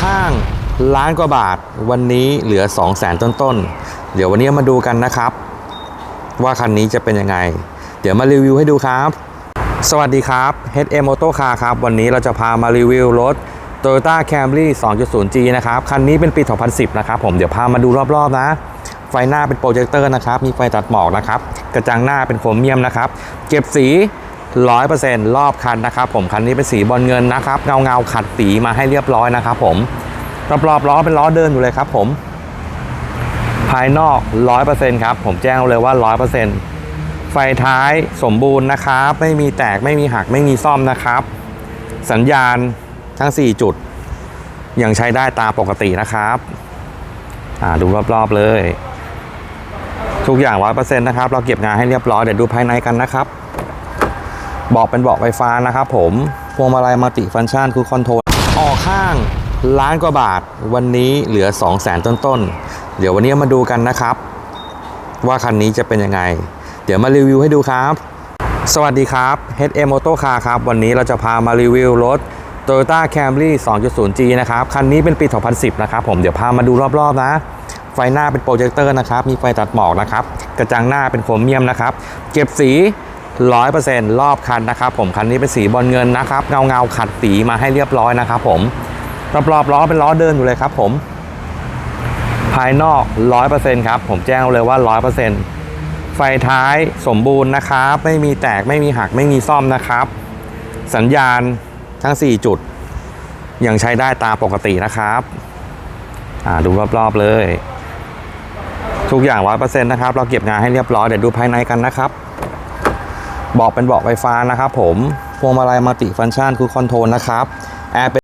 ข้างล้านกว่าบาท วันนี้เหลือ 2 0 0แสนต้นๆ เดี๋ยววันนี้มาดูกันนะครับ ว่าคันนี้จะเป็นยังไง เดี๋ยวมารีวิวให้ดูครับ สวัสดีครับ HM Moto Car ครับ วันนี้เราจะพามารีวิวรถ Toyota Camry 2.0G นะครับ คันนี้เป็นปี 2010 นะครับผมเดี๋ยวพามาดูรอบๆ นะ ไฟหน้าเป็นโปรเจคเตอร์นะครับ มีไฟตัดหมอกนะครับ กระจังหน้าเป็นโครเมียมนะครับ เก็บสี 100%รอบคันนะครับผมคันนี้เป็นสีบอลเงินนะครับเงาเงาขัดสีมาให้เรียบร้อยนะครับผมรอบๆล้อเป็นล้อเดินอยู่เลยครับผม ภายนอก 100%ครับผมแจ้งเลยว่า 100%ไฟท้ายสมบูรณ์นะครับ ไม่มีแตกไม่มีหักไม่มีซ่อมนะครับ สัญญาณทั้ง 4 จุด ยังใช้ได้ตามปกตินะครับดูรอบๆเลย ทุกอย่าง 100%นะครับ เราเก็บงานให้เรียบร้อยเดี๋ยวดูภายในกันนะครับ บอกเป็นเบาะไฟฟ้านะครับผม พวงมาลัยมัลติฟังก์ชันคือคอนโทรลออกข้างล้านกว่าบาท วันนี้เหลือ 2 0 0แสนต้นๆ เดี๋ยววันนี้มาดูกันนะครับ ว่าคันนี้จะเป็นยังไง เดี๋ยวมารีวิวให้ดูครับ สวัสดีครับ HM Moto Car ครับ วันนี้เราจะพามารีวิวรถ Toyota Camry 2.0G นะครับ คันนี้เป็นปี 2010 นะครับผม เดี๋ยวพามาดูรอบๆนะ ไฟหน้าเป็นโปรเจคเตอร์นะครับ มีไฟตัดหมอกนะครับ กระจังหน้าเป็นโครเมียมนะครับ เก็บสี 100%รอบคันนะครับผมคันนี้เป็นสีบอลเงินนะครับเงาเงาขัดสีมาให้เรียบร้อยนะครับผมรอบๆล้อเป็นล้อเดินอยู่เลยครับผมภายนอก 100%ครับ ผมแจ้งเลยว่า 100%ไฟท้ายสมบูรณ์นะครับ ไม่มีแตกไม่มีหักไม่มีซ่อมนะครับ สัญญาณทั้ง 4 จุด ยังใช้ได้ตามปกตินะครับอ่าดูรอบๆเลย ทุกอย่าง 100%นะครับ เราเก็บงานให้เรียบร้อย เดี๋ยวดูภายในกันนะครับ บอกเป็นเบาะไฟฟ้านะครับผมพวงมาลัยมัลติฟังก์ชันคือคอนโทรลนะครับแอร์เป็น